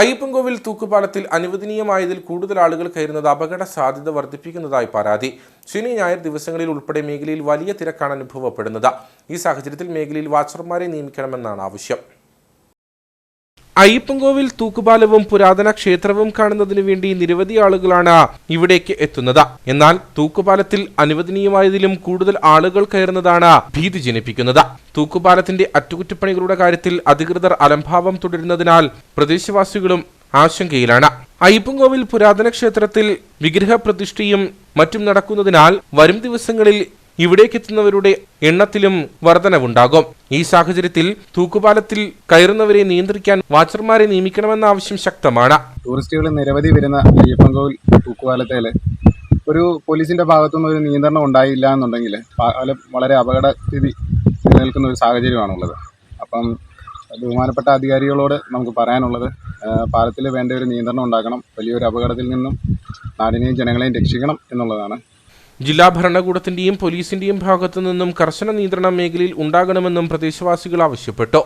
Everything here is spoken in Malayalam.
അയ്യപ്പൻകോവിൽ തൂക്കുപാലത്തിൽ അനുവദനീയമായതിൽ കൂടുതൽ ആളുകൾ കയറുന്നത് അപകട സാധ്യത വർദ്ധിപ്പിക്കുന്നതായി പരാതി. ശനി ഞായർ ദിവസങ്ങളിൽ ഉൾപ്പെടെ മേഖലയിൽ വലിയ തിരക്കാണ് അനുഭവപ്പെടുന്നത്. ഈ സാഹചര്യത്തിൽ മേഖലയിൽ വാച്ചർമാരെ നിയമിക്കണമെന്നാണ് ആവശ്യം. അയ്യപ്പൻകോവിൽ തൂക്കുപാലവും പുരാതന ക്ഷേത്രവും കാണുന്നതിനു വേണ്ടി നിരവധി ആളുകളാണ് ഇവിടേക്ക് എത്തുന്നത്. എന്നാൽ തൂക്കുപാലത്തിൽ അനുവദനീയമായതിലും കൂടുതൽ ആളുകൾ കയറുന്നതാണ് ഭീതി ജനിപ്പിക്കുന്നത്. തൂക്കുപാലത്തിന്റെ അറ്റകുറ്റപ്പണികളുടെ കാര്യത്തിൽ അധികൃതർ അലംഭാവം തുടരുന്നതിനാൽ പ്രദേശവാസികളും ആശങ്കയിലാണ്. അയ്യപ്പൻകോവിൽ പുരാതന ക്ഷേത്രത്തിൽ വിഗ്രഹ പ്രതിഷ്ഠയും മറ്റും നടക്കുന്നതിനാൽ വരും ദിവസങ്ങളിൽ ഇവിടേക്കെത്തുന്നവരുടെ എണ്ണത്തിലും വർധനവുണ്ടാകും. ഈ സാഹചര്യത്തിൽ തൂക്കുപാലത്തിൽ കയറുന്നവരെ നിയന്ത്രിക്കാൻ വാച്ചർമാരെ നിയമിക്കണമെന്ന ആവശ്യം ശക്തമാണ്. ടൂറിസ്റ്റുകൾ നിരവധി വരുന്ന അയ്യപ്പൻകോവിൽ തൂക്കുപാലത്തേൽ ഒരു പോലീസിന്റെ ഭാഗത്തുനിന്ന് ഒരു നിയന്ത്രണം ഉണ്ടായില്ല എന്നുണ്ടെങ്കിൽ വളരെ വളരെ അപകടസ്ഥിതി നിലനിൽക്കുന്ന ഒരു സാഹചര്യമാണുള്ളത്. അപ്പം ബഹുമാനപ്പെട്ട അധികാരികളോട് നമുക്ക് പറയാനുള്ളത് പാലത്തിൽ വേണ്ട ഒരു നിയന്ത്രണം ഉണ്ടാക്കണം വലിയൊരു അപകടത്തിൽ നിന്നും നാടിനെയും ജനങ്ങളെയും രക്ഷിക്കണം എന്നുള്ളതാണ്. ജില്ലാ ഭരണകൂടത്തിന്റെയും പോലീസിന്റെയും ഭാഗത്തു നിന്നും കർശന നിയന്ത്രണം മേഖലയിൽ ഉണ്ടാകണമെന്നും പ്രദേശവാസികൾ ആവശ്യപ്പെട്ടു.